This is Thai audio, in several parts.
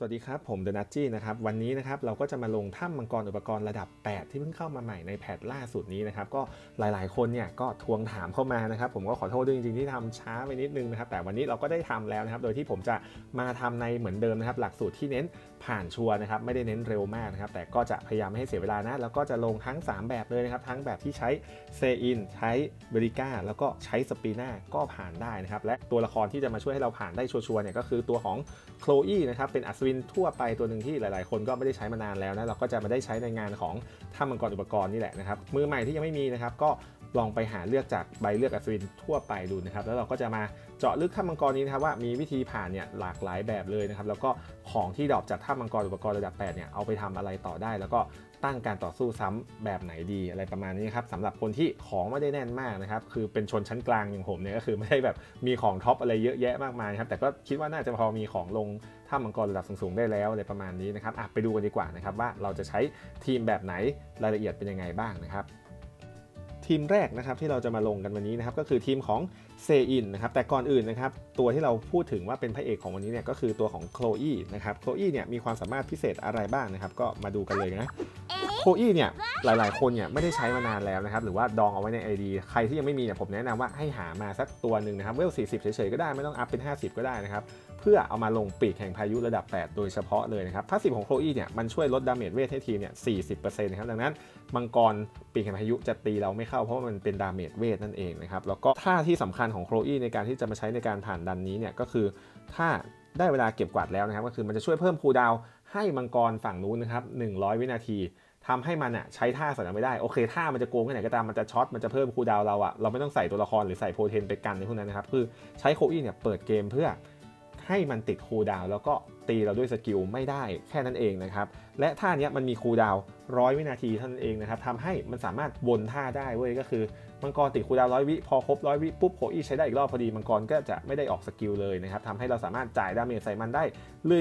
สวัสดีครับ ผมเดนัทจี้นะครับวันนี้นะครับเราก็จะมาลงถ้ำมังกรอุปกรณ์ระดับ 8 ที่เพิ่งเข้ามาใหม่ในแพทล่าสุดนี้นะครับก็หลายๆ คนเนี่ยก็ทวงถามเข้ามานะครับ ผมก็ขอโทษด้วยจริงๆที่ทำช้าไปนิดนึงนะครับแต่วันนี้เราก็ได้ทำแล้วนะครับ โดยที่ผมจะมาทำในเหมือนเดิมนะครับ หลักสูตรที่เน้นผ่านชัวร์นะครับไม่ได้เน้นเร็วมากนะครับแต่ก็จะพยายามไม่ให้เสียเวลานะแล้วก็จะลงทั้ง 3 แบบเลยนะครับทั้งแบบที่ใช้เซอินใช้เบริก้าแล้วก็ใช้สปีน่าก็ผ่านได้นะครับและตัวละครที่จะมาช่วยให้เราผ่านได้ชัวร์เนี่ยก็คือตัวของโคลอีนะครับเป็นอัศวินทั่วไปตัวหนึ่งที่หลาย ๆ คนก็ไม่ได้ใช้มานานแล้วนะเราก็จะมาได้ใช้ในงานของถ้ามังกรอุปกรณ์นี่แหละนะครับมือใหม่ที่ยังไม่มีนะครับก็ ลองไปหาเลือกจากใบเลือกอัศวินทั่วไปดูนะครับ แล้วเราก็จะมาเจาะลึกถ้ำมังกรนี้นะครับว่ามีวิธีผ่านเนี่ยหลากหลายแบบเลยนะครับ แล้วก็ของที่ดรอปจากถ้ำมังกรอุปกรณ์ระดับ8เนี่ยเอาไปทำอะไรต่อได้ แล้วก็ตั้งการต่อสู้ซ้ำแบบไหนดีอะไรประมาณนี้ครับสำหรับคนที่ของไม่ได้แน่นมากนะครับ คือเป็นชนชั้นกลางอย่างผมเนี่ยก็คือไม่ได้แบบมีของท็อปอะไรเยอะแยะมากมายครับ แต่ก็คิดว่าน่าจะพอมีของลงถ้ามังกรระดับสูงๆได้แล้วอะไรประมาณนี้นะครับไปดูกันดีกว่านะครับว่าเราจะใช้ทีมแบบไหนรายละเอียดเป็นยังไงบ้างนะครับ ทีมแรกนะครับที่เราจะมาลงกันวันนี้นะครับก็คือทีมของเซอินนะครับแต่ก่อนอื่นนะครับ ตัวที่เราพูดถึงว่าเป็นพระเอกของวันนี้เนี่ยก็คือตัวของโคลอีนะครับโคลอีเนี่ยมีความสามารถพิเศษอะไรบ้างนะครับ ก็มาดูกันเลยนะโคลอีเนี่ยหลายๆ คนเนี่ยไม่ได้ใช้มานานแล้วนะครับหรือว่าดองเอาไว้ใน ID ใครที่ยังไม่มีเนี่ยผมแนะนำว่าให้หามาสักตัวหนึ่งนะครับเวล 40 เฉยๆก็ได้ไม่ต้องอัพเป็น 50 ก็ได้นะครับเพื่อเอามาลงปีกแห่งพายุระดับ 8 โดยเฉพาะเลยนะครับพาสซีฟของโคลอีเนี่ยมันช่วยลดดาเมจเวทให้ทีมเนี่ย 40%นะครับดังนั้นมังกรปีกแห่งพายุจะตีเราไม่เข้าเพราะมันเป็นดาเมจเวทนั่นเองนะครับแล้วก็ท่าที่สำคัญของโคลอีในการที่จะมาใช้ในการผ่านดันนี้เนี่ยก็คือถ้าได้เวลาเก็บกวาดแล้วนะครับ ก็คือมันจะช่วยเพิ่มคูดาวให้มังกรฝั่งนู้นนะครับ100 วินาทีทำให้มันอะใช้ท่าสัญญาไม่ได้ โอเคท่ามันจะโกงแค่ไหนก็ตามมันจะช็อตมันจะเพิ่มคูดาวเราอะเราไม่ต้องใส่ตัวละครหรือใส่โปรเทนไปกันในพวกนั้นนะครับคือใช้โคอี้เนี่ยเปิดเกมเพื่อให้มันติดคูดาวแล้วก็ตีเราด้วยสกิลไม่ได้แค่นั้นเองนะครับ และท่าเนี้ยมันมีคูดาวร้อยวินาทีเท่านั้นเองนะครับทำให้มันสามารถวนท่าได้เว้ยก็คือ มังกรติดคูดาวร้อยวิพอครบร้อยวิปุ๊บโคอี้ใช้ได้อีกรอบพอดีมังกรก็จะไม่ได้ออกสกิลเลยนะครับทำให้เราสามารถจ่ายดาเมจใส่มันได้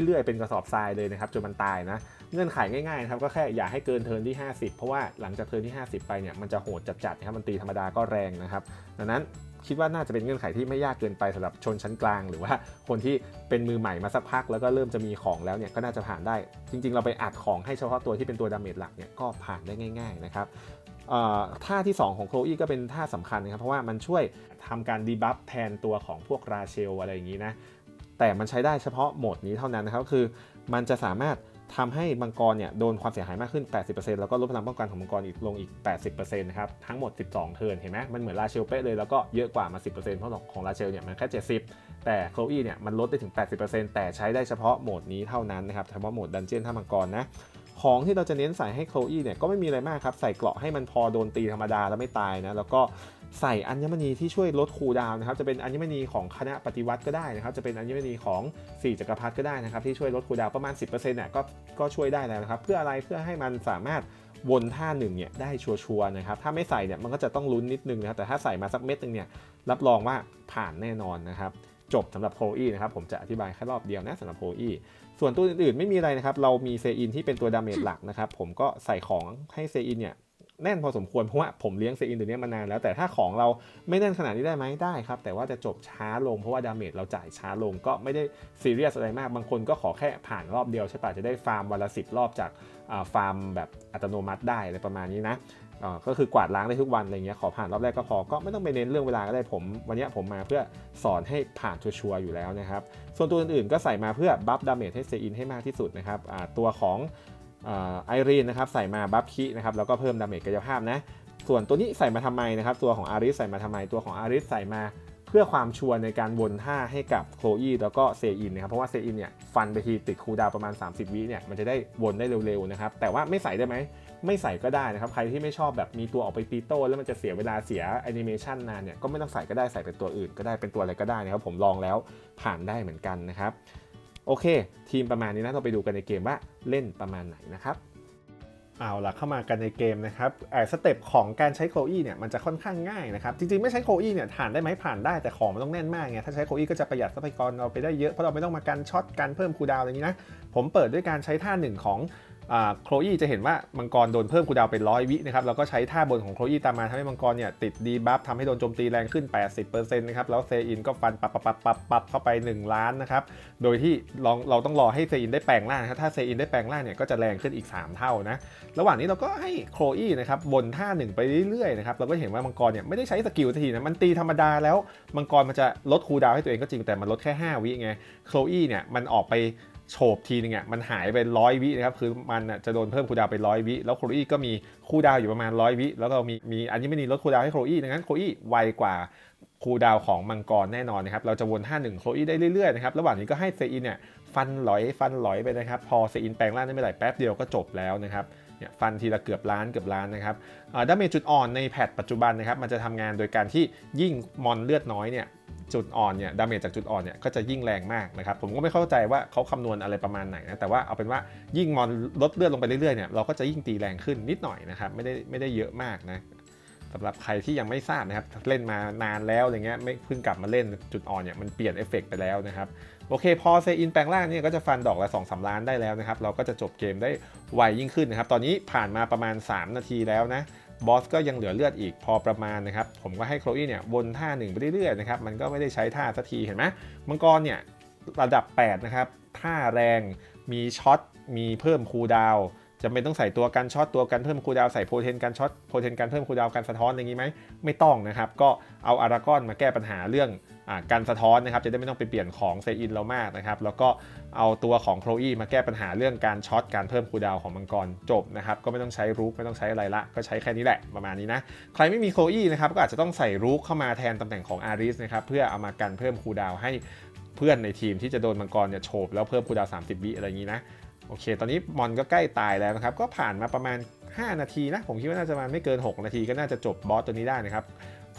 เรื่อยๆ เป็นกระสอบทรายเลยนะครับจนมันตายนะเงื่อนไขง่ายๆนะครับก็แค่อย่าให้เกินเทิร์นที่ 50 เพราะว่าหลังจากเทิร์นที่ 50 ไปเนี่ยมันจะโหดจัดๆนะครับมันตีธรรมดาก็แรงนะครับดังนั้นคิดว่าน่าจะเป็นเงื่อนไขที่ไม่ยากเกินไปสำหรับชนชั้นกลาง หรือว่าคนที่เป็นมือใหม่มาสักพัก แล้วก็เริ่มจะมีของแล้วเนี่ยก็น่าจะผ่านได้ จริง ๆ เราไปอัดของให้เฉพาะตัวที่เป็นตัวดาเมจหลักเนี่ยก็ผ่านได้ง่าย ๆ นะครับ ท่าที่ 2 ของโคลอีก็เป็นท่าสำคัญนะครับ เพราะว่ามันช่วยทำการดีบัฟแทนตัวของพวกราเชลอะไรอย่างนี้นะ แต่มันใช้ได้เฉพาะโหมดนี้เท่านั้นนะครับ คือมันจะสามารถทำให้มังกรเนี่ยโดนความเสียหายมากขึ้น 80%แล้วก็ลดพลังป้องกันของมังกรอีกลงอีก 80%นะครับ ทั้งหมด 12 เทิร์นเห็นไหมมันเหมือนราเชลเป๊ะเลย แล้วก็เยอะกว่ามา 10%เพราะของราเชลเนี่ยมันแค่ 70 แต่โคลอีเนี่ยมันลดได้ถึง 80%แต่ใช้ได้เฉพาะโหมดนี้เท่านั้นนะครับ เฉพาะโหมดดันเจียนท่ามังกรนะ ของที่เราจะเน้นใส่ให้โคลอีเนี่ยก็ไม่มีอะไรมากครับ ใส่เกราะให้มันพอโดนตีธรรมดาแล้วไม่ตายนะ แล้วก็ใส่อัญมณีที่ช่วยลดคูลดาวน์นะครับ จะเป็นอัญมณีของคณะปฏิวัติก็ได้นะครับ จะเป็นอัญมณีของ4จักรพรรดิก็ได้นะครับ ที่ช่วยลดคูลดาวน์ประมาณ 10%เนี่ยก็ก็ช่วยได้แล้วนะครับ เพื่ออะไรเพื่อให้มันสามารถวนท่าหนึ่งเนี่ยได้ชัวร์ๆนะครับ ถ้าไม่ใส่เนี่ยมันก็จะต้องลุ้นนิดนึงนะครับ แต่ถ้าใส่มาสักเม็ดหนึงเนี่ยรับรองว่าผ่านแน่นอนนะครับ จบสำหรับโคอีนะครับ ผมจะอธิบายแค่รอบเดียวนะสำหรับโคอี ส่วนตัวอื่นๆไม่มีอะไรนะครับ เรามีเซอินที่เป็นตัวดาเมจหลักนะครับ ผมก็ใส่ของให้เซอินเนี่ยแน่นพอสมควรเพราะว่าผมเลี้ยงเซอินตัวนี้มานานแล้ว แต่ถ้าของเราไม่แน่นขนาดนี้ได้ไหมได้ครับ แต่ว่าจะจบช้าลงเพราะว่าดาเมจเราจ่ายช้าลงก็ไม่ได้ซีเรียสอะไรมาก บางคนก็ขอแค่ผ่านรอบเดียวใช่ป่ะจะได้ฟาร์มวันละสิรอบจากฟาร์มแบบอัตโนมัติได้อะไรประมาณนี้นะ ก็คือกวาดล้างได้ทุกวันอะไรเงี้ยขอผ่านรอบแรกก็พอก็ไม่ต้องไปเน้นเรื่องเวลาก็ได้ผม วันนี้ผมมาเพื่อสอนให้ผ่านชัวร์อยู่แล้วนะครับ ส่วนตัวอื่นๆก็ใส่มาเพื่อบัฟดาเมจให้เซอินให้มากที่สุดนะครับตัวของไอรีนนะครับใส่มาบัฟคีนะครับแล้วก็เพิ่มดาเมจกายภาพนะส่วนตัวนี้ใส่มาทำไมนะครับ ตัวของอาริสใส่มาทำไมตัวของอาริสใส่มาเพื่อความชัวร์ในการวนท่าให้กับโคลอีแล้วก็เซอินนะครับเพราะว่าเซอินเนี่ยฟันไปทีติดคูดาวประมาณ 30 วิเนี่ยมันจะได้วนได้เร็วๆนะครับแต่ว่าไม่ใส่ได้ไหม ไม่ใส่ก็ได้นะครับ ใครที่ไม่ชอบแบบมีตัวออกไปตีโต้แล้วมันจะเสียเวลาเสียแอนิเมชันนานเนี่ยก็ไม่ต้องใส่ก็ได้ใส่เป็นตัวอื่นก็ได้เป็นตัวอะไรก็ได้นะครับผมลองแล้วผ่านได้เหมือนกันนะครับโอเค ทีมประมาณนี้นะเราไปดูกันในเกมว่าเล่นประมาณไหนนะครับเอาล่ะเข้ามากันในเกมนะครับเอ่อสเต็ปของการใช้โคลอีเนี่ยมันจะค่อนข้างง่ายนะครับ จริงๆ ไม่ใช้โคลอีเนี่ยผ่านได้ไหมผ่านได้แต่ของมันต้องแน่นมากไงถ้าใช้โคลอีก็จะประหยัดทรัพยากรเราไปได้เยอะเพราะเราไม่ต้องมากันช็อตกันเพิ่มคูดาวอะไรอย่างนี้นะ ผมเปิดด้วยการใช้ท่าหนึ่งของ โคลอีจะเห็นว่ามังกรโดนเพิ่มคูดาวเป็นร้อยวินะครับแล้วก็ใช้ท่าบนของโคลอีตามมาทำให้มังกรเนี่ยติดดีบัฟทำให้โดนโจมตีแรงขึ้น 80%นะครับแล้วเซอินก็ฟันปับปับปับปับปับเข้าไป 1 ล้านนะครับโดยที่ลองเราต้องรอให้เซอินได้แปลงร่างนะครับถ้าเซอินได้แปลงร่างเนี่ยก็จะแรงขึ้นอีก 3 เท่านะระหว่างนี้เราก็ให้โคลอีนะครับบนท่าหนึ่งไปเรื่อยๆนะครับเราก็เห็นว่ามังกรเนี่ยไม่ได้ใช้สกิลสักทีนะมันตีธรรมดาแล้วมังกรมันจะลดคูดาวให้ตัวเองก็จริงแต่มันลดแค่ 5 วิไงโคลอีเนี่ยมันออกไป โฉบทีนึงอะมันหายไปร้อยวินะครับคือมันอะจะโดนเพิ่มคูดาวไปร้อยวิ แล้วโคลอีก็มีคูดาวอยู่ประมาณร้อยวิ แล้วก็มีมีอันนี้ไม่มีลดคูดาวให้โคลอีดังนั้นโคลอีไวกว่าคูดาวของมังกรแน่นอนนะครับเราจะวนท่าหนึ่งโคลอีได้เรื่อยๆนะครับระหว่างนี้ก็ให้เซอินเนี่ยฟันหลอยฟันหลอยไปนะครับ พอเซอินแปลงร่างได้ไม่ไหลแป๊บเดียวก็จบแล้วนะครับเนี่ยฟันทีละเกือบล้านเกือบล้านนะครับดาเมจจุดอ่อนในแพทปัจจุบันนะครับมันจะทำงานโดยการที่ยิ่งมอนเลือดน้อยเนี่ย จุดอ่อนเนี่ยดาเมจจากจุดอ่อนเนี่ยก็จะยิ่งแรงมากนะครับผมก็ไม่เข้าใจว่าเขาคำนวณอะไรประมาณไหนนะแต่ว่าเอาเป็นว่ายิ่งมอนลดเลือดลงไปเรื่อยๆเนี่ยเราก็จะยิ่งตีแรงขึ้นนิดหน่อยนะครับไม่ได้ไม่ได้เยอะมากนะสำหรับใครที่ยังไม่ทราบนะครับเล่นมานานแล้วอะไรเงี้ยไม่เพิ่งกลับมาเล่นจุดอ่อนเนี่ยมันเปลี่ยนเอฟเฟกไปแล้วนะครับโอเคพอเซอินแปลงร่างเนี่ยก็จะฟันดอกละ2อสล้านได้แล้วนะครับเราก็จะจบเกมได้ไวยิ่งขึ้นนะครับตอนนี้ผ่านมาประมาณ 3 นาทีแล้วนะ บอสก็ยังเหลือเลือดอีกพอประมาณนะครับ ผมก็ให้โคลอี้เนี่ยวนท่าหนึ่งไปเรื่อยๆนะครับ มันก็ไม่ได้ใช้ท่าสักทีเห็นไหมมังกรเนี่ยระดับ 8 นะครับ ท่าแรง มีช็อต มีเพิ่มคูดาวจะไม่ต้องใส่ตัวกันช็อตตัวกันเพิ่มคูดาวใส่โพเทนกันช็อตโพเทนกันเพิ่มคูดาวกันสะท้อนอย่างนี้ไหมไม่ต้องนะครับ ก็เอาอารากอนมาแก้ปัญหาเรื่อง การสะท้อนนะครับจะได้ไม่ต้องไปเปลี่ยนของเซอินเรามากนะครับแล้วก็เอาตัวของโคลอีมาแก้ปัญหาเรื่องการช็อตการเพิ่มคูดาวของมังกรจบนะครับก็ไม่ต้องใช้รูกไม่ต้องใช้อะไรละ ก็ใช้แค่นี้แหละประมาณนี้นะใครไม่มีโคลอีนะครับก็อาจจะต้องใส่รูกเข้ามาแทนตำแหน่งของอาริสนะครับเพื่อเอามากันเพิ่มคูดาวให้เพื่อนในทีมที่จะโดนมังกรเนี่ยโฉบแล้วเพิ่มคูดาว30วิอะไรอย่างนี้นะโอเค ตอนนี้มอนก็ใกล้ตายแล้วนะครับ ก็ผ่านมาประมาณ 5 นาทีนะ ผมคิดว่าน่าจะมาไม่เกิน 6 นาทีก็น่าจะจบบอสตัวนี้ได้นะครับ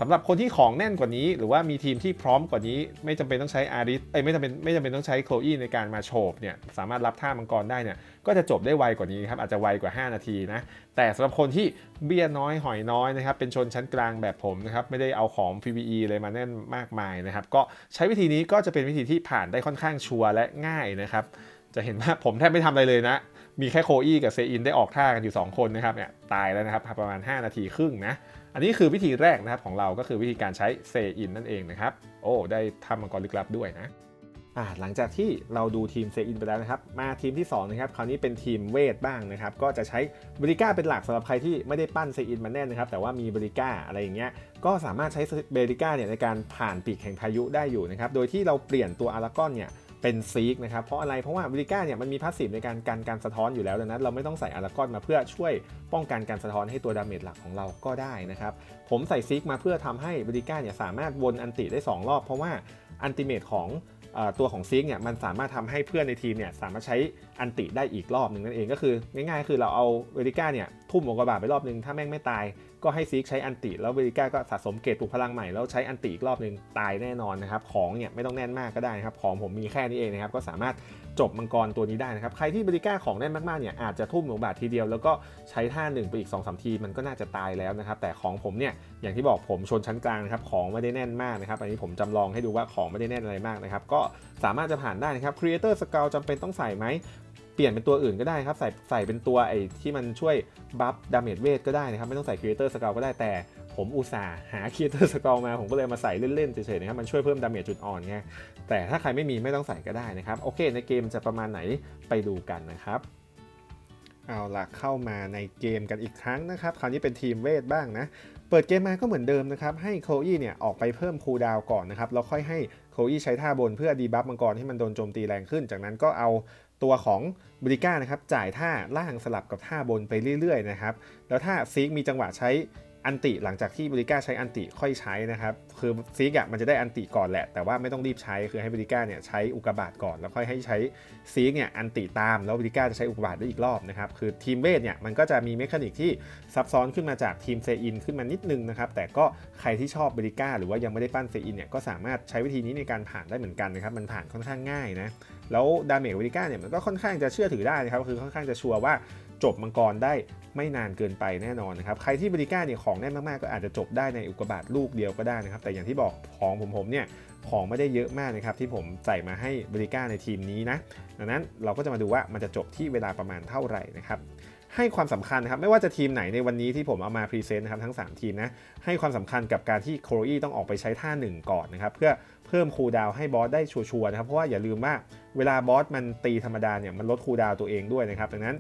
สำหรับคนที่ของแน่นกว่านี้ หรือว่ามีทีมที่พร้อมกว่านี้ ไม่จำเป็นต้องใช้อาริสเอ้ไม่จำเป็นไม่จำเป็นต้องใช้โคลอีในการมาโฉบเนี่ยสามารถรับท่ามังกรได้เนี่ยก็จะจบได้ไวกว่านี้ครับอาจจะไวกว่า 5 นาทีนะแต่สำหรับคนที่เบี้ยน้อยหอยน้อยนะครับเป็นชนชั้นกลางแบบผมนะครับไม่ได้เอาของ PVE เลยมาแน่นมากมายนะครับก็ใช้วิธีนี้ก็จะเป็นวิธีที่ผ่านได้ค่อนข้างชัวร์และง่ายนะครับจะเห็นว่าผมแทบไม่ทำอะไรเลยนะ มีแค่โคอี้กับเซอินได้ออกท่ากันอยู่ 2 คนนะครับเนี่ยตายแล้วนะครับประมาณ 5 นาทีครึ่งนะ อันนี้คือวิธีแรกนะครับของเราก็คือวิธีการใช้เซอินนั่นเองนะครับ โอ้ได้ทำมังกรลึกลับด้วยนะหลังจากที่เราดูทีมเซอินไปแล้วนะครับ มาทีมที่2นะครับคราวนี้เป็นทีมเวทบ้างนะครับ ก็จะใช้บริก้าเป็นหลักสำหรับใครที่ไม่ได้ปั้นเซอินมาแน่นนะครับ แต่ว่ามีบริก้าอะไรอย่างเงี้ยก็สามารถใช้เบริก้าเนี่ยในการผ่านปีกแห่งพายุได้อยู่นะครับ โดยที่เราเปลี่ยนตัวอารากอนเนี่ย เป็นซีกนะครับ เพราะอะไร เพราะว่าบริก้าเนี่ยมันมีพาสซีฟในการกันการสะท้อนอยู่แล้วดังนั้นเราไม่ต้องใส่อารากอนมาเพื่อช่วยป้องกันการสะท้อนให้ตัวดาเมจหลักของเราก็ได้นะครับ ผมใส่ซีกมาเพื่อทำให้บริก้าเนี่ยสามารถวนอันติได้ 2 รอบ เพราะว่าอันติเมตของ ตัวของซิกเนี่ยมันสามารถทำให้เพื่อนในทีมเนี่ยสามารถใช้อันติได้อีกรอบหนึ่งนั่นเองก็คือ ง่ายๆ คือเราเอาเวริก้าเนี่ยทุ่มอกบาทไปรอบนึง ถ้าแม่งไม่ตายก็ให้ซิกใช้อันติ แล้วเวริก้าก็สะสมเกรดปลุกพลังใหม่แล้วใช้อันติอีกรอบนึงตายแน่นอนนะครับของเนี่ยไม่ต้องแน่นมากก็ได้นะครับของผมมีแค่นี้เองนะครับก็สามารถ จบมังกรตัวนี้ได้นะครับ ใครที่เวริก้าของแน่นมากๆเนี่ยอาจจะทุ่มอกบาททีเดียวแล้วก็ใช้ท่าหนึ่งไปอีก2อสทีมันก็น่าจะตายแล้วนะครับ แต่ของผมเนี่ยอย่างที่บอกผมชนชั้นกลางนะครับของไม่ได้แน่นมากนะครับอันนี้ผมจำลองให้ดูว่าของไม่ได้แน่นอะไรมากนะครับก็สามารถจะผ่านได้นะครับ Creator Skull จำเป็นต้องใส่ไหมเปลี่ยนเป็นตัวอื่นก็ได้ครับ ใส่ใส่เป็นตัวไอ้ที่มันช่วยบัฟดาเมจเวทก็ได้นะครับ ไม่ต้องใส่ Creator Skull ก็ได้แต่ ผมอุตส่าห์หา Creator Skull มา ผมก็เลยมาใส่เล่นๆเฉยๆนะครับ มันช่วยเพิ่มดาเมจจุดอ่อนไง แต่ถ้าใครไม่มีไม่ต้องใส่ก็ได้นะครับ โอเค ในเกมจะประมาณไหนไปดูกันนะครับ เอาล่ะเข้ามาในเกมกันอีกครั้งนะครับ คราวนี้เป็นทีมเวทบ้างนะ เปิดเกมมาก็เหมือนเดิมนะครับ ให้โคอี้เนี่ยออกไปเพิ่มคูดาวก่อนนะครับ แล้วค่อยให้โคอี้ใช้ท่าบนเพื่อดีบัฟมังกรให้มันโดนโจมตีแรงขึ้น จากนั้นก็เอาตัวของบริก้านะครับจ่ายท่าล่างสลับกับท่าบนไปเรื่อยๆนะครับ แล้วถ้าซีกมีจังหวะใช้ อันติหลังจากที่บริก้าใช้อันติค่อยใช้นะครับ คือซีกอะมันจะได้อันติก่อนแหละ แต่ว่าไม่ต้องรีบใช้คือให้บริก้าเนี่ยใช้อุกบาทก่อน แล้วค่อยให้ใช้ซีกเนี่ยอันติตามแล้วบริก้าจะใช้อุกบาทได้อีกรอบนะครับคือทีมเวทเนี่ยมันก็จะมีเมคานิกที่ซับซ้อนขึ้นมาจากทีมเซอินขึ้นมานิดนึงนะครับแต่ก็ใครที่ชอบบริก้าหรือว่ายังไม่ได้ปั้นเซอินเนี่ยก็สามารถใช้วิธีนี้ในการผ่านได้เหมือนกันนะครับมันผ่านค่อนข้างง่ายนะแล้วดาเมจบริก้าเนี่ยมันก็ค่อนข้างจะเชื่อถือได้นะครับคือค่อนข้างจะชัวร์ว่าจบมังกรได้ ไม่นานเกินไปแน่นอนนะครับ ใครที่บริก้าเนี่ยของแน่นมากๆ ก็อาจจะจบได้ในอุกกาบาตลูกเดียวก็ได้นะครับ แต่อย่างที่บอกของผมผมเนี่ยของไม่ได้เยอะมากนะครับที่ผมใส่มาให้บริก้าในทีมนี้นะดังนั้นเราก็จะมาดูว่ามันจะจบที่เวลาประมาณเท่าไหร่นะครับให้ความสำคัญนะครับไม่ว่าจะทีมไหนในวันนี้ที่ผมเอามาพรีเซนต์นะครับทั้ง 3 ทีมนะให้ความสำคัญกับการที่โคโรอีต้องออกไปใช้ท่า 1 ก่อนนะครับเพื่อเพิ่มคูดาวให้บอสได้ชัวร์ๆนะครับเพราะว่าอย่าลืมว่าเวลาบอสมันตีธรรมดาเนี่ยมันลดคูดาวตัวเองด้วยนะครับดังนั้น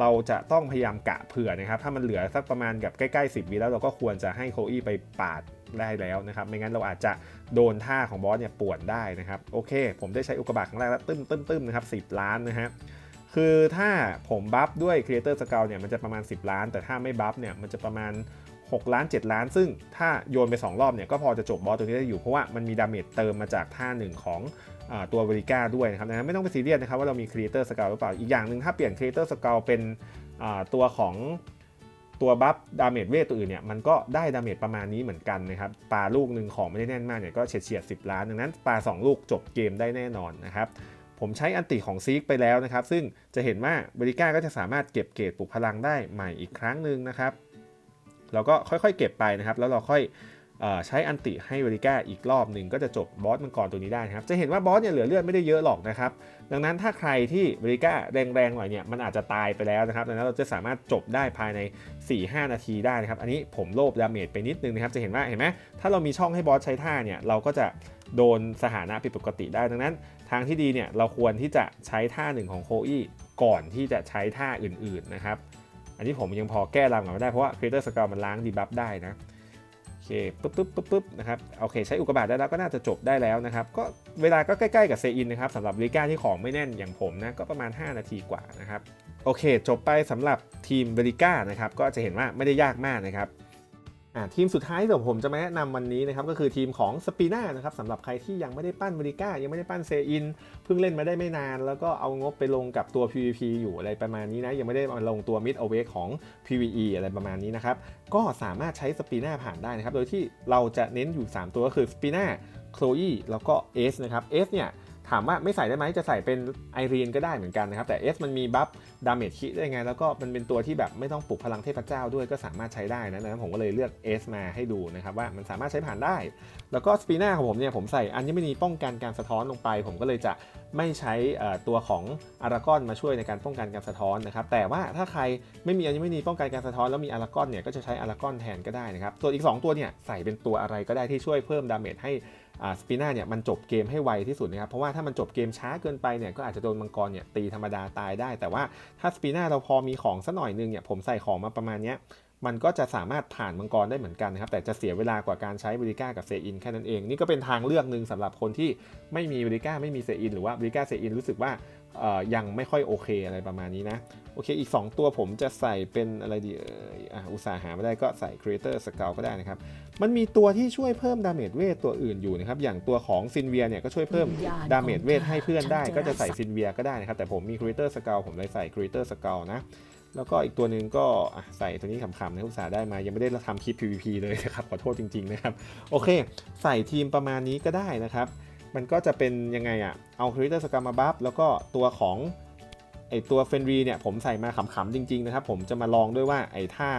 เราจะต้องพยายามกะเผื่อนะครับ ถ้ามันเหลือสักประมาณกับใกล้ๆ 10วิแล้วเราก็ควรจะให้โคอี้ไปปาดได้แล้วนะครับ ไม่งั้นเราอาจจะโดนท่าของบอสเนี่ยป่วนได้นะครับ โอเค ผมได้ใช้อุกกาบาตครั้งแรกแล้วตึ้มตึ้มตึ้มนะครับ10 ล้านนะฮะคือถ้าผมบัฟด้วย Creator s c o u t เนี่ยมันจะประมาณ 10 ล้าน แต่ถ้าไม่บัฟเนี่ยมันจะประมาณ 6 ล้าน 7 ล้าน ซึ่งถ้าโยนไป 2 รอบเนี่ยก็พอจะจบบอสตัวนี้ได้อยู่เพราะว่ามันมีดาเมจเติมมาจากท่าหนึ่งของ ตัวบริก้าด้วยนะครับนั้นไม่ต้องไปซีเรียสนะครับว่าเรามี Creator s c o u t หรือเปล่า อีกอย่างหนึ่งถ้าเปลี่ยน Creator s c o u t เป็นตัวของตัวบัฟดาเมจเวทตัวอื่นเนี่ยมันก็ได้ดาเมจประมาณนี้เหมือนกันนะครับปลาลูกหนึ่งของไม่ได้แน่นมากเนี่ยก็เฉียดเฉียด10ล้านดังนั้นปลา2 ลูกจบเกมได้แน่นอนนะครับผมใช้อันติของซีกไปแล้วนะครับ ซึ่งจะเห็นว่าบริก้าก็จะสามารถเก็บเกรดปลุกพลังได้ใหม่อีกครั้งหนึ่งนะครับ เราก็ค่อยๆเก็บไปนะครับ แล้วเราค่อย ใช้อันติให้บริก้าอีกรอบหนึ่งก็จะจบบอสมังกรตัวนี้ได้นะครับ จะเห็นว่าบอสเนี่ยเหลือเลือดไม่ได้เยอะหรอกนะครับ ดังนั้นถ้าใครที่บริก้าแรงๆหน่อยเนี่ยมันอาจจะตายไปแล้วนะครับ ดังนั้นเราจะสามารถจบได้ภายใน 4-5 นาทีได้นะครับ อันนี้ผมโลภดาเมจไปนิดนึงนะครับ จะเห็นว่าเห็นไหมถ้าเรามีช่องให้บอสใช้ท่าเนี่ยเราก็จะโดนสถานะผิดปกติได้ ดังนั้น ทางที่ดีเนี่ยเราควรที่จะใช้ท่าหนึ่งของโคอี้ก่อนที่จะใช้ท่าอื่นๆนะครับ อันนี้ผมยังพอแก้รังก่อนไม่ได้เพราะว่า Creator s c a l มันล้างดีบัฟได้นะ คปุ๊บปุ๊บปุ๊บปุ๊บนะครับโอเค ใช้อุกกาบาตได้แล้วก็น่าจะจบได้แล้วนะครับ ก็เวลาก็ใกล้ๆกับเซอินนะครับสำหรับลิก้าที่ของไม่แน่นอย่างผมนะก็ประมาณ 5 นาทีกว่านะครับโอเค จบไปสำหรับทีมเบริก้านะครับก็จะเห็นว่าไม่ได้ยากมากนะครับ ทีมสุดท้ายที่ผมจะมาแนะนำวันนี้นะครับก็คือทีมของสปีน่านะครับสำหรับใครที่ยังไม่ได้ปั้นบริก้า ยังไม่ได้ปั้นเซอิน เพิ่งเล่นมาได้ไม่นาน แล้วก็เอางบไปลงกับตัว PVP อยู่อะไรประมาณนี้นะ ยังไม่ได้มาลงตัว Mid Awake ของ PVE อะไรประมาณนี้นะครับ ก็สามารถใช้สปีน่าผ่านได้นะครับ โดยที่เราจะเน้นอยู่ 3 ตัวก็คือสปีน่าโคลอีแล้วก็เอสนะครับเอสเนี่ย ถามว่าไม่ใส่ได้ไหมจะใส่เป็นไอรีนก็ได้เหมือนกันนะครับแต่เอสมันมีบัฟดาเมจคิได้ไง แล้วก็มันเป็นตัวที่แบบไม่ต้องปลุกพลังเทพเจ้าด้วยก็สามารถใช้ได้นะดังนั้นผมก็เลยเลือก S มาให้ดูนะครับว่ามันสามารถใช้ผ่านได้ แล้วก็สปีน่าของผมเนี่ยผมใส่อัญมณีป้องกันการสะท้อนลงไป ผมก็เลยจะไม่ใช้ตัวของอารากอนมาช่วยในการป้องกันการสะท้อนนะครับแต่ว่าถ้าใครไม่มีอัญมณีป้องกันการสะท้อนแล้วมีอารากอนเนี่ยก็จะใช้อารากอนแทนก็ได้นะครับส่วนอีก 2 ตัวเนี่ยใส่เป็นตัวอะไรก็ได้ที่ช่วยเพิ่มดาเมจให้ สปีน่าเนี่ยมันจบเกมให้ไวที่สุดนะครับเพราะว่าถ้ามันจบเกมช้าเกินไปเนี่ยก็อาจจะโดนมังกรเนี่ยตีธรรมดาตายได้ แต่ว่าถ้าสปีน่าเราพอมีของสักหน่อยนึงเนี่ยผมใส่ของมาประมาณเนี้ยมันก็จะสามารถผ่านมังกรได้เหมือนกันนะครับ แต่จะเสียเวลากว่าการใช้บริก้ากับเซอินแค่นั้นเอง นี่ก็เป็นทางเลือกหนึ่งสำหรับคนที่ไม่มีบริก้าไม่มีเซอินหรือว่าบริก้าเซอินรู้สึกว่ายังไม่ค่อยโอเคอะไรประมาณนี้นะ โอเคอีก 2 ตัวผมจะใส่เป็นอะไรดีเอ่ยอะอุตสาหาไม่ได้ก็ใส่ Creator s c o u t ก็ได้นะครับ มันมีตัวที่ช่วยเพิ่มดาเมจเวทตัวอื่นอยู่นะครับ อย่างตัวของซินเวียเนี่ยก็ช่วยเพิ่มดาเมจเวทให้เพื่อนได้ ก็จะใส่ซินเวียก็ได้นะครับ แต่ผมมี Creator s c o u t ผมเลยใส่ Creator s c o u t นะแล้วก็อีกตัวหนึ่งก็อะใส่ตัวนี้ขำๆนะอุตสาห์ได้มา ยังไม่ได้ทำคลิป PVP เลยนะครับ ขอโทษจริง ๆ นะครับ โอเค ใส่ทีมประมาณนี้ก็ได้นะครับ มันก็จะเป็นยังไงอะเอา Creator s c o u t มาบัฟแล้วก็ตัวของ ไอตัวเฟนรีเนี่ยผมใส่มาขำๆจริงๆนะครับผมจะมาลองด้วยว่าไอท่า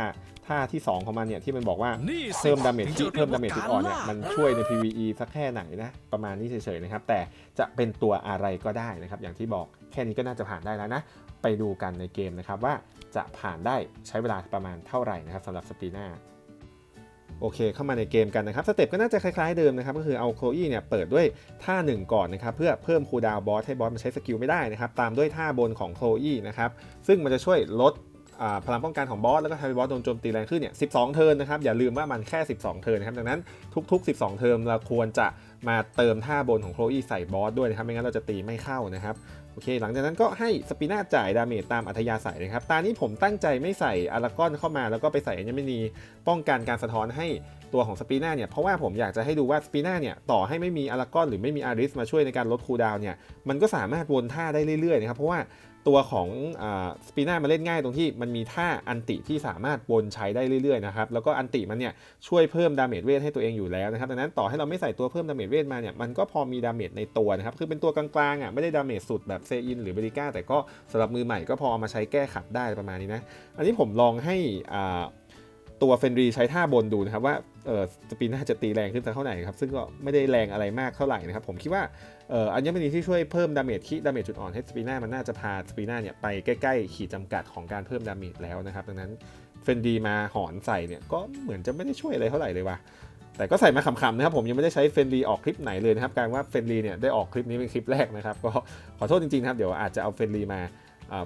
ท่าที่ 2 ของมันเนี่ยที่มันบอกว่านี่สิเพิ่มดาเมจถึงที่จะเพิ่มดาเมจจุดอ่อนเนี่ยการล่ามัมันช่วยใน PVE สักแค่ไหนนะประมาณนี้เฉยๆนะครับแต่จะเป็นตัวอะไรก็ได้นะครับอย่างที่บอกแค่นี้ก็น่าจะผ่านได้แล้วนะไปดูกันในเกมนะครับว่าจะผ่านได้ใช้เวลาประมาณเท่าไหร่นะครับสำหรับสปีน่า โอเค เข้ามาในเกมกันนะครับสเต็ปก็น่าจะคล้ายๆเดิมนะครับก็คือเอาโคลอี้เนี่ยเปิดด้วยท่า 1 ก่อนนะครับเพื่อเพิ่มคูดาวบอสให้บอสมันใช้สกิลไม่ได้นะครับตามด้วยท่าบนของโคลอี้นะครับซึ่งมันจะช่วยลดพลังป้องกันของบอสแล้วก็ทำให้บอสโดนโจมตีแรงขึ้นเนี่ย 12 เทิร์นนะครับ อย่าลืมว่ามันแค่ 12 เทิร์นนะครับ ดังนั้นทุก ๆ 12 เทิร์นเราควรจะมาเติมท่าบนของโคลอี้ใส่บอสด้วยนะครับ ไม่งั้นเราจะตีไม่เข้านะครับ อเคหลังจากนั้นก็ให้สปิน่าจ่ายดาเมจตามอัธยาศัยนะครับตานี้ผมตั้งใจไม่ใส่อารากอนเข้ามา แล้วก็ไปใส่อัญมณีป้องกันการสะท้อนให้ตัวของสปีน่าเนี่ยเพราะว่าผมอยากจะให้ดูว่าสปีน่าเนี่ยต่อให้ไม่มีอารากอนหรือไม่มีอาริสมาช่วยในการลดคูลดาวเนี่ยมันก็สามารถวนท่าได้เรื่อยๆนะครับเพราะว่า ตัวของสปีน่ามาเล่นง่ายตรงที่มันมีท่าอันติที่สามารถวนใช้ได้เรื่อยๆนะครับแล้วก็อันติมันเนี่ยช่วยเพิ่มดาเมจเวทให้ตัวเองอยู่แล้วนะครับดังนั้นต่อให้เราไม่ใส่ตัวเพิ่มดาเมจเวทมาเนี่ยมันก็พอมีดาเมจในตัวนะครับคือเป็นตัวกลางๆอะไม่ได้ดาเมจสุดแบบเซอินหรือเบริก้าแต่ก็สำหรับมือใหม่ก็พอเอามาใช้แก้ขัดได้ประมาณนี้นะอันนี้ผมลองให้อ่าตัวเฟนรีใช้ท่าบนดูนะครับว่าเออสปีน่าจะตีแรงขึ้นสักเท่าไหร่ครับซึ่งก็ไม่ได้แรงอะไรมากเท่าไหร่นะครับผมคิดว่า อัญมณีที่ช่วยเพิ่มดาเมจคีดาเมจจุดอ่อนให้สปีน่ามันน่าจะพาสปีน่าเนี่ยไปใกล้ๆขีดจำกัดของการเพิ่มดาเมจแล้วนะครับ ดังนั้นเฟนดีมาหอนใส่เนี่ยก็เหมือนจะไม่ได้ช่วยอะไรเท่าไหร่เลยว่ะแต่ก็ใส่มาขำๆนะครับผมยังไม่ได้ใช้เฟนดีออกคลิปไหนเลยนะครับการว่าเฟนดีเนี่ยได้ออกคลิปนี้เป็นคลิปแรกนะครับก็ขอโทษจริงๆนะครับเดี๋ยวอาจจะเอาเฟนดีมา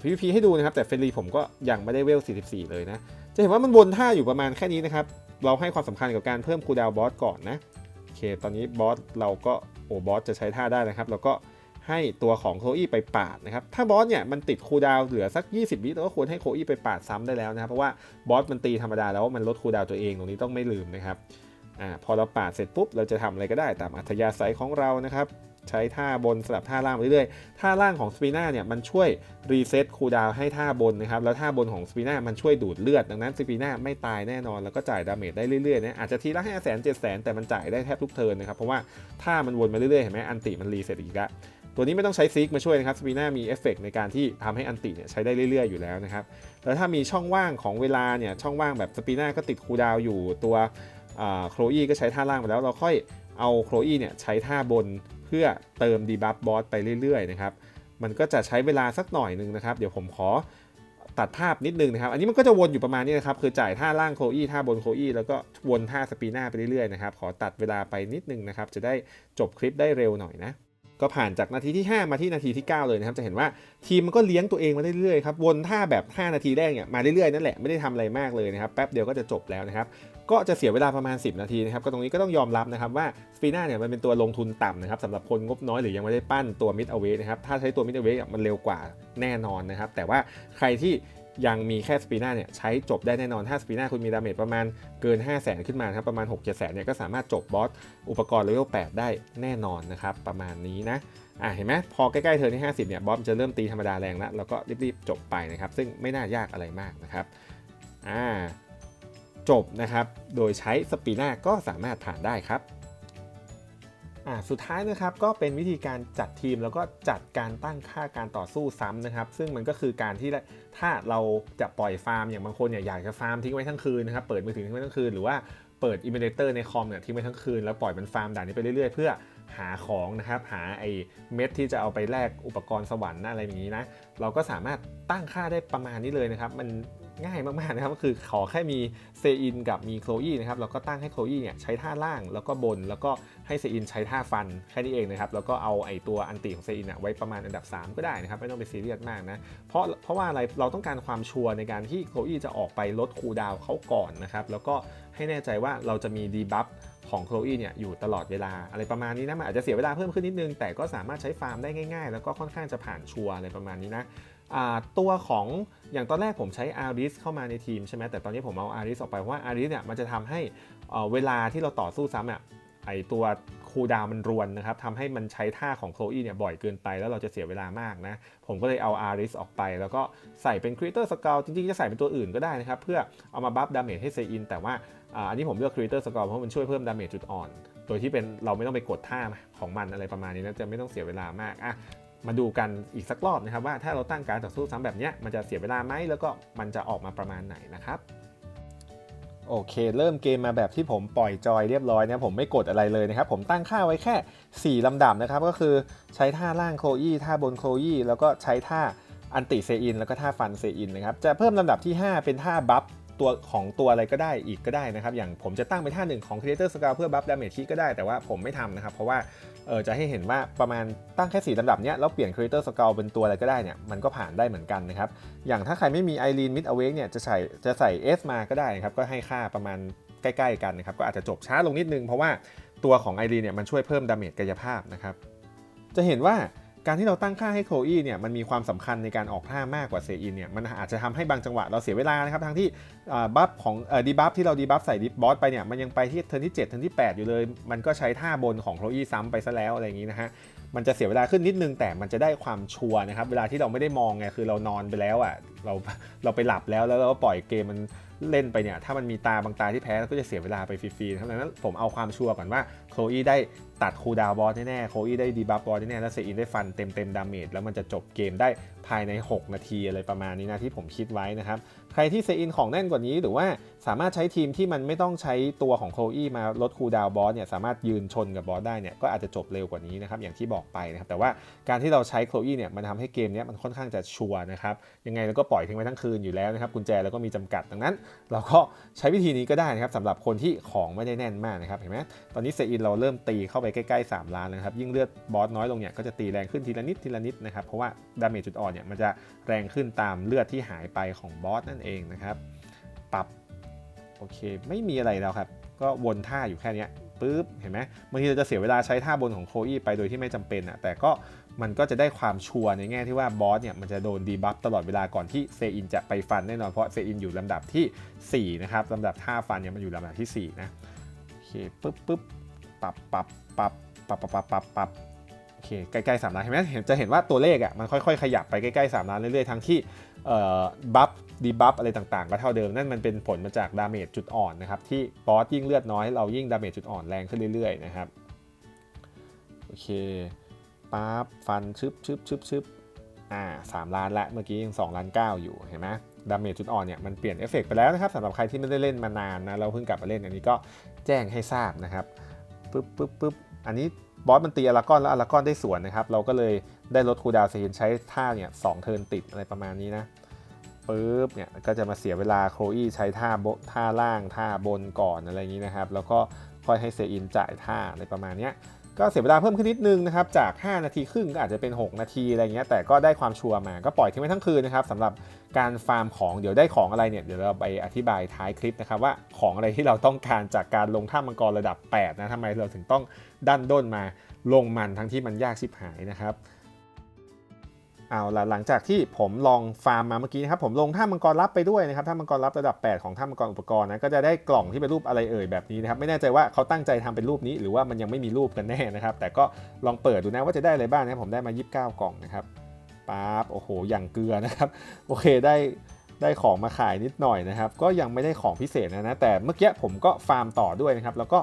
พีพีให้ดูนะครับแต่เฟนดีผมก็ยังไม่ได้เวล 44 เลยนะจะเห็นว่ามันวนท่าอยู่ประมาณแค่นี้นะครับเราให้ความสำคัญกับการเพิ่มคูดาวบอสก่อนนะ เค ตอนนี้บอสเราก็โอ้บอสจะใช้ท่าได้นะครับเราก็ให้ตัวของโคอี้ไปปาดนะครับ ถ้าบอสเนี่ยมันติดคูลดาวเหลือสัก 20 วิเราก็ควรให้โคอี้ไปปาดซ้ำได้แล้วนะครับ เพราะว่าบอสมันตีธรรมดาแล้วมันลดคูลดาวตัวเองตรงนี้ต้องไม่ลืมนะครับ อ่า พอเราปาดเสร็จปุ๊บเราจะทำอะไรก็ได้ตามอัธยาศัยของเรานะครับ ใช้ท่าบนสลับท่าล่างไปเรื่อยๆ ท่าล่างของสปีน่าเนี่ยมันช่วยรีเซ็ตคูลดาวให้ท่าบนนะครับ แล้วท่าบนของสปีน่ามันช่วยดูดเลือด ดังนั้นสปีน่าไม่ตายแน่นอน แล้วก็จ่ายดาเมจได้เรื่อยๆนะ อาจจะทีละห้าแสนเจ็ดแสนแต่มันจ่ายได้แทบทุกเทิร์นนะครับ เพราะว่าท่ามันวนมาเรื่อยๆ เห็นไหมอันติมันรีเซ็ตอีกแล้วตัวนี้ไม่ต้องใช้ซิกมาช่วยนะครับสปีน่ามีเอฟเฟกในการที่ทำให้อันติเนี่ยใช้ได้เรื่อยๆอยู่แล้วนะครับ แล้วถ้ามีช่องว่างของเวลาเนี่ยช่องว่างแบบสปีน่าก็ติดคูดาวอยู่ตัวโคลอีก็ใช้ท่าล่างไปแล้วเราค่อยเอาโคลอีเนี่ยใช้ท่าบน พื่อเติมดีบัฟบอสไปเรื่อยๆนะครับมันก็จะใช้เวลาสักหน่อยหนึ่งนะครับเดี๋ยวผมขอตัดภาพนิดนึงนะครับ อันนี้มันก็จะวนอยู่ประมาณนี้นะครับ คือจ่ายท่าล่างโคอี้ท่าบนโคอี้แล้วก็วนท่าสปีน่าไปเรื่อยๆนะครับ ขอตัดเวลาไปนิดนึงนะครับ จะได้จบคลิปได้เร็วหน่อยนะ ก็ผ่านจากนาทีที่ 5 มาที่นาทีที่ 9 เลยนะครับ จะเห็นว่าทีมมันก็เลี้ยงตัวเองมาเรื่อยๆครับ วนท่าแบบ 5 นาทีแรกเนี่ยมาเรื่อยๆนั่นแหละ ไม่ได้ทำอะไรมากเลยนะครับ แป๊บเดียวก็จะจบแล้วนะครับ ก็จะเสียเวลาประมาณ 10 นาทีนะครับก็ตรงนี้ก็ต้องยอมรับนะครับว่าสปีน่าเนี่ยมันเป็นตัวลงทุนต่ำนะครับสำหรับคนงบน้อยหรือยังไม่ได้ปั้นตัวมิดเอาเวนะครับถ้าใช้ตัวมิดเอาเวมันเร็วกว่าแน่นอนนะครับแต่ว่าใครที่ยังมีแค่สปีน่าเนี่ยใช้จบได้แน่นอน ถ้าสปีน่าคุณมีดาเมจประมาณเกิน 5 0 0แสนขึ้นมาครับประมาณ 6 7 0 0แสนเนี่ยก็สามารถจบบอสอุปกรณ์เลเวล8ได้แน่นอนนะครับประมาณนี้นะอะเห็นไหมพอใกล้ๆเธอที่ 50เนี่ยบอสจะเริ่มตีธรรมดาแรงแล้วแล้วก็รีบๆจบไปนะครับซึ่งไม่น่ายากอะไรมากนะครับอ่า จบนะครับ โดยใช้สปีน่าก็สามารถผ่านได้ครับอ่าสุดท้ายนะครับก็เป็นวิธีการจัดทีมแล้วก็จัดการตั้งค่าการต่อสู้ซ้ำนะครับ ซึ่งมันก็คือการที่ถ้าเราจะปล่อยฟาร์มอย่างบางคนเนี่ยอยากจะฟาร์มทิ้งไว้ทั้งคืนนะครับเปิดมือถือทิ้งไว้ทั้งคืนหรือว่าเปิดอิมเมเตอร์ในคอมเนี่ยทิ้งไว้ทั้งคืนแล้วปล่อยมันฟาร์มด่านนี้ไปเรื่อยๆเพื่อ หาของนะครับ หาไอ้เม็ดที่จะเอาไปแลกอุปกรณ์สวรรค์อะไรอย่างนี้นะ เราก็สามารถตั้งค่าได้ประมาณนี้เลยนะครับ มันง่ายมากๆนะครับก็คือขอแค่มีเซอินกับมีโคลอีนะครับเราก็ตั้งให้โคลอีเนี่ยใช้ท่าล่างแล้วก็บน แล้วก็ให้เซอินใช้ท่าฟันแค่นี้เองนะครับแล้วก็เอาไอตัวอันติของเซอินไว้ประมาณอันดับ 3 ก็ได้นะครับไม่ต้องไปซีเรียสมากนะเพราะเพราะว่าอะไรเราต้องการความชัวร์ในการที่โคลอีจะออกไปลดคูดาวเขาก่อนนะครับแล้วก็ ให้แน่ใจว่าเราจะมีดีบัฟของโคลอีเนี่ยอยู่ตลอดเวลาอะไรประมาณนี้นะมันอาจจะเสียเวลาเพิ่มขึ้นนิดนึง แต่ก็สามารถใช้ฟาร์มได้ง่ายๆ แล้วก็ค่อนข้างจะผ่านชัวร์อะไรประมาณนี้นะตัวของอย่างตอนแรกผมใช้อาริสเข้ามาในทีมใช่ไหมแต่ตอนนี้ผมเอาอาริสออกไปเพราะว่าอาริสเนี่ยมันจะทำให้เวลาที่เราต่อสู้ซ้ำอะไอตัว คูลดาวมันรวนนะครับทำให้มันใช้ท่าของโคลอีเนี่ยบ่อยเกินไปแล้วเราจะเสียเวลามากนะ ผมก็เลยเอาอาริสออกไป แล้วก็ใส่เป็นครีเตอร์สกาลจริงๆ จะใส่เป็นตัวอื่นก็ได้นะครับ เพื่อเอามาบัฟดาเมจให้เซอินแต่ว่าอันนี้ผมเลือกครีเตอร์สกาลเพราะมันช่วยเพิ่มดาเมจจุดอ่อน โดยที่เป็นเราไม่ต้องไปกดท่าของมันอะไรประมาณนี้นะจะไม่ต้องเสียเวลามากอะมาดูกันอีกสักรอบนะครับว่าถ้าเราตั้งการต่อสู้ซ้ำแบบนี้มันจะเสียเวลาไหมแล้วก็มันจะออกมาประมาณไหนนะครับ โอเค เริ่มเกมมาแบบที่ผมปล่อยจอยเรียบร้อยนะผมไม่กดอะไรเลยนะครับ ผมตั้งค่าไว้แค่ 4 ลำดับนะครับ ก็คือใช้ท่าล่างโคอี้ท่าบนโคอี้แล้วก็ใช้ท่าอันติเซอิน แล้วก็ท่าฟันเซอินนะครับ จะเพิ่มลำดับที่ 5 เป็นท่าบัฟตัวของตัวอะไรก็ได้อีกก็ได้นะครับ อย่างผมจะตั้งเป็นท่าหนึ่งของ Creator Scale เพื่อบัฟดาเมจที่ก็ได้แต่ว่าผมไม่ทำนะครับ เพราะว่า เออจะให้เห็นว่าประมาณตั้งแค่สีลำดับเนี้ยแล้วเปลี่ยน Creator Scale เป็นตัวอะไรก็ได้เนี่ยมันก็ผ่านได้เหมือนกันนะครับ อย่างถ้าใครไม่มี i r e n Mid Awake เนี่ยจะใส่จะใส่ S มาก็ได้นะครับ ก็ให้ค่าประมาณใกล้ๆกันนะครับ ก็อาจจะจบช้าลงนิดนึง เพราะว่าตัวของ i r e n เนี่ยมันช่วยเพิ่มดาเมจกายภาพนะครับ จะเห็นว่า การที่เราตั้งค่าให้โคอี้เนี่ยมันมีความสำคัญในการออกท่ามากกว่าเซอินเนี่ยมันอาจจะทำให้บางจังหวะเราเสียเวลานะครับทั้งที่บัฟของดีบัฟที่เราดีบัฟใส่ดิบอสไปเนี่ยมันยังไปที่เทิร์นที่ 7 เทิร์นที่ 8 อยู่เลย มันก็ใช้ท่าบนของโคอี้ซ้ำไปซะแล้วอะไรอย่างนี้นะฮะมันจะเสียเวลาขึ้นนิดนึงแต่มันจะได้ความชัวร์นะครับเวลาที่เราไม่ได้มองไงคือเรานอนไปแล้วอะเราเราไปหลับแล้วแล้วเราก็ปล่อยเกมมันเล่นไปเนี่ยถ้ามันมีตาบางตาที่แพ้ก็จะเสียเวลาไปฟรีๆนะครับดังนั้นผมเอาความชัวร์ก่อนว่าโคอีได้ ตัดคูลดาวน์บอสแน่ๆโคอีได้ดีบัฟบอสแน่ๆแล้วเซอินได้ฟันเต็มเต็มๆดาเมจแล้วมันจะจบเกมได้ภายใน 6 นาทีอะไรประมาณนี้นะที่ผมคิดไว้นะครับ ใครที่เซอินของแน่นกว่านี้หรือว่าสามารถใช้ทีมที่มันไม่ต้องใช้ตัวของโคอีมาลดคูลดาวน์บอสเนี่ยสามารถยืนชนกับบอสได้เนี่ยก็อาจจะจบเร็วกว่านี้นะครับอย่างที่บอกไปนะครับแต่ว่าการที่เราใช้โคอีเนี่ยมันทำให้เกมเนี้ยมันค่อนข้างจะชัวร์นะครับยังไงเราก็ปล่อยทิ้งไว้ทั้งคืนอยู่แล้วนะครับกุญแจเราก็มีจำกัดดังนั้น เราก็ใช้วิธีนี้ก็ได้นะครับสำหรับคนที่ของไม่ได้แน่นมากนะครับเห็นไหมตอนนี้เซอินเราเริ่มตีเข้าไปใกล้ๆ 3 ล้านแล้วนะครับ ยิ่งเลือดบอสน้อยลงเนี่ยก็จะตีแรงขึ้นทีละนิดทีละนิดนะครับ เพราะว่าดาเมจจุดอ่อนเนี่ยมันจะแรงขึ้นตามเลือดที่หายไปของบอสนั่นเองนะครับ ปรับโอเคไม่มีอะไรแล้วครับ ก็วนท่าอยู่แค่นี้ปุ๊บเห็นไหมบางทีเราจะเสียเวลาใช้ท่าบนของโคอี้ไปโดยที่ไม่จำเป็นอะแต่ก็มันก็จะได้ความชัวร์ในแง่ที่ว่าบอสเนี่ยมันจะโดนดีบัฟตลอดเวลาก่อนที่เซอินจะไปฟันแน่นอนเพราะเซอินอยู่ลำดับทีสี่4 นะครับลำดับท่าฟันเนี่ยมันอยู่ลำดับที่ 4 นะโอเคปุ๊บปุ๊บ ปรับปรับปรับปรับปรับปรับปรับปรับโอเคใกล้ๆ3ล้านเห็นไหมเห็นจะเห็นว่าตัวเลขอะมันค่อยๆ ขยับไปใกล้ๆ3ล้านเรื่อยๆทั้งที่เอ่อบัฟดีบัฟอะไรต่างๆ ก็เท่าเดิม นั่นมันเป็นผลมาจากดาเมจจุดอ่อนนะครับที่บอสยิ่งเลือดน้อยเรายิ่งดาเมจจุดอ่อนแรงขึ้นเรื่อยๆนะครับโอเคปั๊บฟันชึบชึบชึบชึบอ่าสามล้านละเมื่อกี้ยัง2ล้าน9อยู่เห็นไหมดาเมจจุดอ่อนเนี่ยมันเปลี่ยนเอฟเฟกต์ไปแล้วนะครับสำหรับใครที่ไม่ได้เล่นมานานนะเราเพิ่งกลับมาเล่นอันนี้ก็แจ้งให้ทราบนะครับ ปึ๊บปึ๊บปึ๊บอันนี้บอสมันตีอลากอนแล้วอลากอนได้สวนนะครับ เราก็เลยได้ลดคูดาวเซียนใช้ท่าเนี่ยสองเทินติดอะไรประมาณนี้นะปุ๊บเนี่ยก็จะมาเสียเวลาโคอี้ใช้ท่าโบท่าล่างท่าบนก่อนอะไรอย่างนี้นะครับ แล้วก็ค่อยให้เซอินจ่ายท่าอะไรประมาณเนี้ย ก็เสียเวลาเพิ่มขึ้นนิดนึงนะครับจาก 5 นาทีครึ่งก็อาจจะเป็น 6 นาทีอะไรเงี้ยแต่ก็ได้ความชัวร์มาก็ปล่อยทิ้งไว้ทั้งคืนนะครับสำหรับการฟาร์มของเดี๋ยวได้ของอะไรเนี่ยเดี๋ยวเราไปอธิบายท้ายคลิปนะครับว่าของอะไรที่เราต้องการจากการลงท่ามังกรระดับ 8 นะทำไมเราถึงต้องดันด้นมาลงมันทั้งที่มันยากชิบหายนะครับ เอาละหลังจากที่ผมลองฟาร์มมาเมื่อกี้นะครับผมลงท่ามังกรลับไปด้วยนะครับท่ามังกรลับระดับ 8 ของท่ามังกรอุปกรณ์นะก็จะได้กล่องที่เป็นรูปอะไรเอ่ยแบบนี้นะครับไม่แน่ใจว่าเขาตั้งใจทำเป็นรูปนี้ หรือว่ามันยังไม่มีรูปกันแน่นะครับแต่ก็ลองเปิดดูนะว่าจะได้อะไรบ้างนะผมได้มา 29 กล่องนะครับปั๊บโอ้โหอย่างเกลือนะครับโอเคได้ได้ของมาขายนิดหน่อยนะครับ ก็ยังไม่ได้ของพิเศษนะนะแต่เมื่อกี้ผมก็ฟาร์มต่อด้วยนะครับ แล้วก็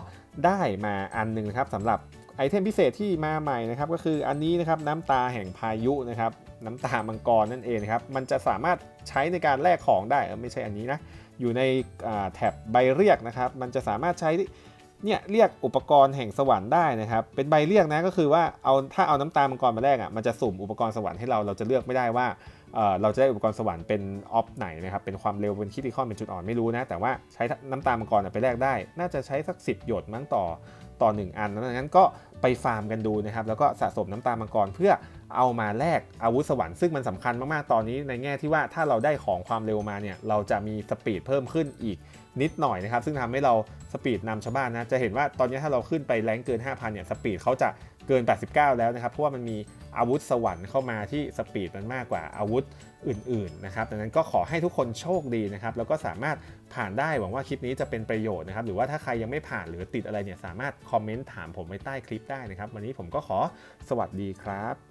ได้มาอันหนึงนะครับสำหรับไอเทมพิเศษที่มาใหม่นะครับ ก็คืออันนี้นะครับน้ำตาแห่งพายุนะครับ น้ำตามังกรนั่นเองนะครับ มันจะสามารถใช้ในการแลกของได้ไม่ใช่อันนี้นะ อยู่ในแท็บใบเรียกนะครับ มันจะสามารถใช้เนี่ยเรียกอุปกรณ์แห่งสวรรค์ได้นะครับ เป็นใบเรียกนะก็คือว่าเอาถ้าเอาน้ำตามังกรมาแลกอะมันจะสุ่มอุปกรณ์สวรรค์ให้เราเราจะเลือกไม่ได้ว่าเราจะได้อุปกรณ์สวรรค์เป็นออฟไหนนะครับเป็นความเร็วเป็นคิติคอนเป็นจุดอ่อนไม่รู้นะ แต่ว่าใช้น้ำตามังกรไปแลกได้ น่าจะใช้สัก 10 หยดมั้งต่อต่อ 1 อันดังนั้นก็ ไปฟาร์มกันดูนะครับแล้วก็สะสมน้ำตามังกรเพื่อเอามาแลกอาวุธสวรรค์ซึ่งมันสำคัญมากๆตอนนี้ในแง่ที่ว่าถ้าเราได้ของความเร็วมาเนี่ยเราจะมีสปีดเพิ่มขึ้นอีกนิดหน่อยนะครับซึ่งทำให้เราสปีดนำชาวบ้านนะจะเห็นว่าตอนนี้ถ้าเราขึ้นไปแรงเกิน 5,000เนี่ยสปีดเขาจะเกิน 89 แล้วนะครับเพราะว่ามันมี อาวุธสวรรค์เข้ามาที่สปีดมันมากกว่าอาวุธอื่นๆนะครับดังนั้นก็ขอให้ทุกคนโชคดีนะครับแล้วก็สามารถผ่านได้หวังว่าคลิปนี้จะเป็นประโยชน์นะครับหรือว่าถ้าใครยังไม่ผ่านหรือติดอะไรเนี่ยสามารถคอมเมนต์ถามผมไว้ใต้คลิปได้นะครับ วันนี้ผมก็ขอสวัสดีครับ